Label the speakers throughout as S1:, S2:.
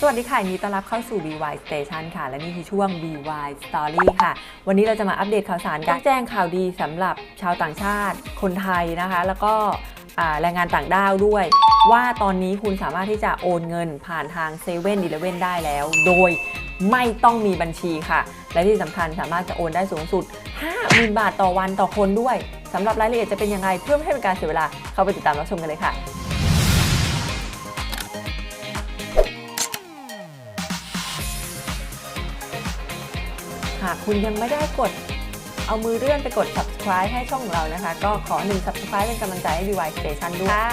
S1: สวัสดีค่ะยินดีต้อนรับเข้าสู่ BY Station ค่ะ และนี่คือช่วง BY Story ค่ะ วันนี้เราจะมาอัปเดตข่าวสารการแจ้งข่าวดีสำหรับชาวต่างชาติ คนไทยนะคะ แล้วก็อ่าแรงงานต่างด้าวด้วย ว่าตอนนี้คุณสามารถที่จะโอนเงินผ่านทาง7 e เ e ่ e อได้แล้ว โดยไม่ต้องมีบัญชีค่ะ และที่สำคัญสามารถจะโอนได้สูงสุด 50,000 บาทต่อวันต่อคนด้วยสำหรับรายละเอียดจะเป็นยังไงเพื่อไม่ให้เป็นการเสียเวลาเข้าไปติดตามรับชมกันเลยค่ะ หากคุณยังไม่ได้กดเอามือเลื่อนไปกด subscribe ให้ช่องของเรานะคะ ก็ขอหนึ่ง subscribe เป็นกำลังใจให้ DY Station ด้วยค่ะ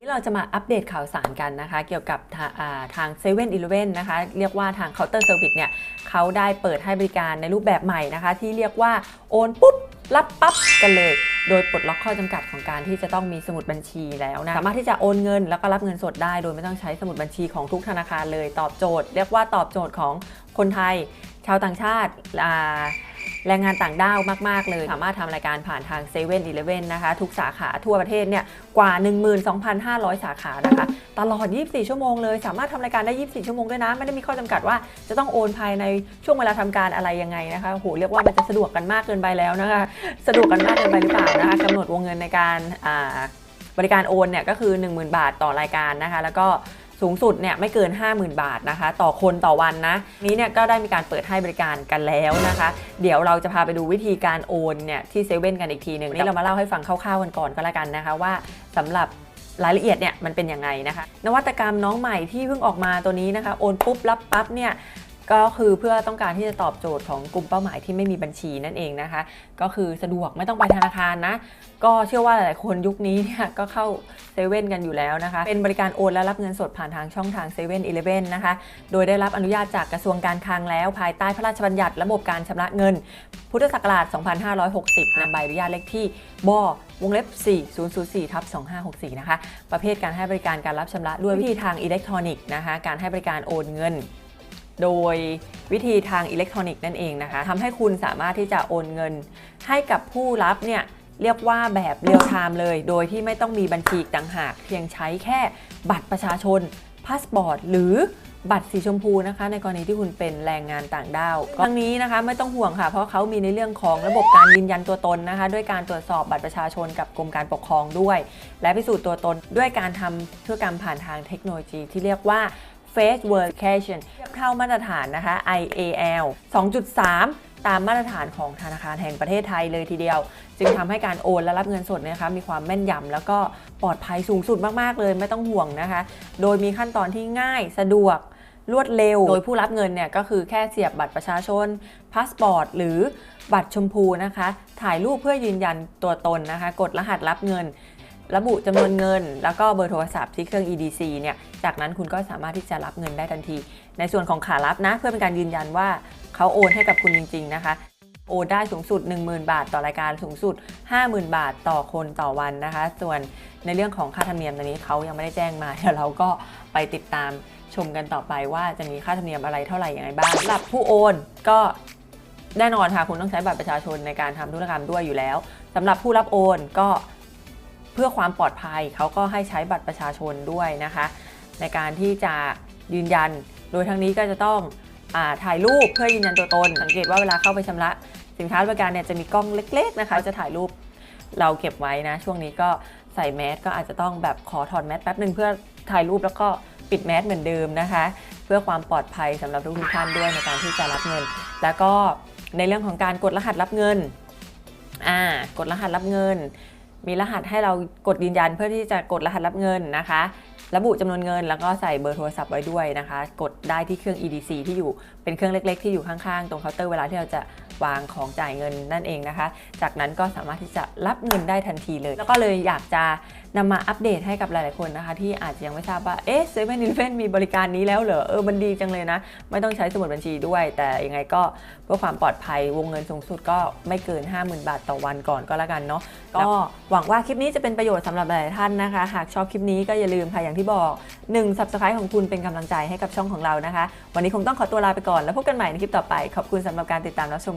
S1: นี่เราจะมาอัปเดตข่าวสารกันนะคะ เกี่ยวกับทาอ่าทาง7 e เ e ่ e อนะคะ เรียกว่าทาง counter service เนี่ยเขาได้เปิดให้บริการในรูปแบบใหม่นะคะ ที่เรียกว่าโอนปุ๊บ รับปั๊บกันเลย โดยปลดล็อกข้อจำกัดของการที่จะต้องมีสมุดบัญชีแล้วนะ สามารถที่จะโอนเงินแล้วก็รับเงินสดได้ โดยไม่ต้องใช้สมุดบัญชีของทุกธนาคารเลยตอบโจทย์ เรียกว่าตอบโจทย์ของคนไทย ชาวต่างชาติแรงงานต่างด้าวมาก ๆ เลย สามารถทำรายการผ่านทาง7 e เ e ่ e อนะคะ ทุกสาขาทั่วประเทศเนี่ยกว่า 12,500 สาขานะคะ ตลอด 24 ชั่วโมงเลย สามารถทำรายการได้ 24 ชั่วโมงด้วยนะ ไม่ได้มีข้อจำกัดว่าจะต้องโอนภายในช่วงเวลาทำการอะไรยังไงนะคะโหเรียกว่ามันจะสะดวกกันมากเกินไปแล้วนะคะ สะดวกกันมากเกินไปหรือเปล่านะคะกำหนดวงเงินในการบริการโอนเนี่ยก็คือ 10,000 บาทต่อรายการนะคะ แล้วก็ สูงสุดเนี่ยไม่เกิน 50,000 บาทนะคะ ต่อคนต่อวันนะ นี้เนี่ยก็ได้มีการเปิดให้บริการกันแล้วนะคะ เดี๋ยวเราจะพาไปดูวิธีการโอนเนี่ยที่เซเว่นกันอีกทีหนึ่งนี่เรามาเล่าให้ฟังคร่าวๆกันก่อนก็แล้วกันนะคะว่าสำหรับรายละเอียดเนี่ยมันเป็นยังไงนะคะ นวัตกรรมน้องใหม่ที่เพิ่งออกมาตัวนี้นะคะ โอนปุ๊บรับปั๊บเนี่ย ก็คือเพื่อต้องการที่จะตอบโจทย์ของกลุ่มเป้าหมายที่ไม่มีบัญชีนั่นเองนะคะ ก็คือสะดวกไม่ต้องไปธนาคารนะ ก็เชื่อว่าหลาย ๆ คนยุคนี้เนี่ยก็เข้าเซเว่นกันอยู่แล้วนะคะ เป็นบริการโอนและรับเงินสดผ่านทางช่องทาง7 e เ e ่ e อนะคะ โดยได้รับอนุญาตจากกระทรวงการคลังแล้ว ภายใต้พระราชบัญญัติระบบการชำระเงิน พุทธศักราช 2560นำใบอนุญาตเลขที่บวงเล็บ 4004ทับ2564 นะคะ ประเภทการให้บริการการรับชำระด้วยวิธีทางอิเล็กทรอนิกส์นะคะ การให้บริการโอนเงิน โดยวิธีทางอิเล็กทรอนิกส์นั่นเองนะคะทำให้คุณสามารถที่จะโอนเงินให้กับผู้รับเนี่ยเรียกว่าแบบเรียลไทม์เลย โดยที่ไม่ต้องมีบัญชีต่างหาก เพียงใช้แค่บัตรประชาชนพาสปอร์ตหรือบัตรสีชมพูนะคะ ในกรณีที่คุณเป็นแรงงานต่างด้าวทั้งนี้นะคะไม่ต้องห่วงค่ะ เพราะเขามีในเรื่องของระบบการยืนยันตัวตนนะคะ ด้วยการตรวจสอบบัตรประชาชนกับกรมการปกครองด้วย และพิสูจน์ตัวตนด้วยการทำธุรกรรมผ่านทางเทคโนโลยีที่เรียกว่า Face Verification เทียบเท่ามาตรฐานนะคะ IAL 2.3 ตามมาตรฐานของธนาคารแห่งประเทศไทยเลยทีเดียว จึงทำให้การโอนและรับเงินสดเนี่ยนะคะมีความแม่นยำแล้วก็ปลอดภัยสูงสุดมากๆเลยไม่ต้องห่วงนะคะ โดยมีขั้นตอนที่ง่ายสะดวกรวดเร็ว โดยผู้รับเงินเนี่ยก็คือแค่เสียบบัตรประชาชน พาสปอร์ต หรือบัตรชมพูนะคะ ถ่ายรูปเพื่อยืนยันตัวตนนะคะ กดรหัสรับเงิน ระบุจำนวนเงิน แล้วก็เบอร์โทรศัพท์ที่เครื่อง EDC เนี่ย จากนั้นคุณก็สามารถที่จะรับเงินได้ทันที ในส่วนของขารับนะ เพื่อเป็นการยืนยันว่าเขาโอนให้กับคุณจริง ๆ นะคะ โอนได้สูงสุด 10,000 บาท ต่อรายการสูงสุด 50,000 บาทต่อคนต่อวันนะคะ ส่วนในเรื่องของค่าธรรมเนียมตอนนี้เขายังไม่ได้แจ้งมาเดี๋ยวเราก็ไปติดตามชมกันต่อไปว่าจะมีค่าธรรมเนียมอะไรเท่าไหร่ยังไงบ้างสำหรับผู้โอนก็แน่นอนค่ะคุณต้องใช้บัตรประชาชนในการทำธุรกรรมด้วยอยู่แล้วสำหรับผู้รับโอนก็ เพื่อความปลอดภัยเขาก็ให้ใช้บัตรประชาชนด้วยนะคะ ในการที่จะยืนยัน โดยทั้งนี้ก็จะต้องอาถ่ายรูปเพื่อยืนยันตัวตน สังเกตว่าเวลาเข้าไปชำระสินค้าบริการเนี่ยจะมีกล้องเล็ก ๆ นะคะ จะถ่ายรูปเราเก็บไว้นะ ช่วงนี้ก็ใส่แมสก็อาจจะต้องแบบขอถอดแมสแป๊บหนึ่งเพื่อถ่ายรูปแล้วก็ปิดแมสเหมือนเดิมนะคะ เพื่อความปลอดภัยสำหรับทุกท่านด้วยในการที่จะรับเงิน แล้วก็ในเรื่องของการกดรหัสรับเงินอ่ากดรหัสรับเงิน มีรหัสให้เรากดยืนยันเพื่อที่จะกดรหัสรับเงินนะคะ ระบุจำนวนเงินแล้วก็ใส่เบอร์โทรศัพท์ไว้ด้วยนะคะ กดได้ที่เครื่อง EDC ที่อยู่เป็นเครื่องเล็ก ๆ ที่อยู่ข้างๆ ตรงเคาน์เตอร์เวลาที่เราจะวางของจ่ายเงินนั่นเองนะคะ จากนั้นก็สามารถที่จะรับเงินได้ทันทีเลย แล้วก็เลยอยากจะนำมาอัปเดตให้กับหลายๆคนนะคะ ที่อาจจะยังไม่ทราบว่าเอ๊ะเซเว่นอีเลฟเว่นมีบริการนี้แล้วเหรอเออมันดีจังเลยนะ ไม่ต้องใช้สมุดบัญชีด้วย แต่ยังไงก็เพื่อความปลอดภัยวงเงินสูงสุดก็ไม่เกิน 50,000 บาทต่อวันก่อนก็แล้วกันเนาะก็หวังว่าคลิปนี้จะเป็นประโยชน์สำหรับหลายๆท่านนะคะ หากชอบคลิปนี้ก็อย่าลืมค่ะอย่างที่บอก1 subscribe ของคุณเป็นกำลังใจให้กับช่องของเรานะคะ วันนี้คงต้องขอตัวลาไปก่อนแล้วพบกันใหม่ในคลิปต่อไปขอบคุณสำหรับการติดตามรับชม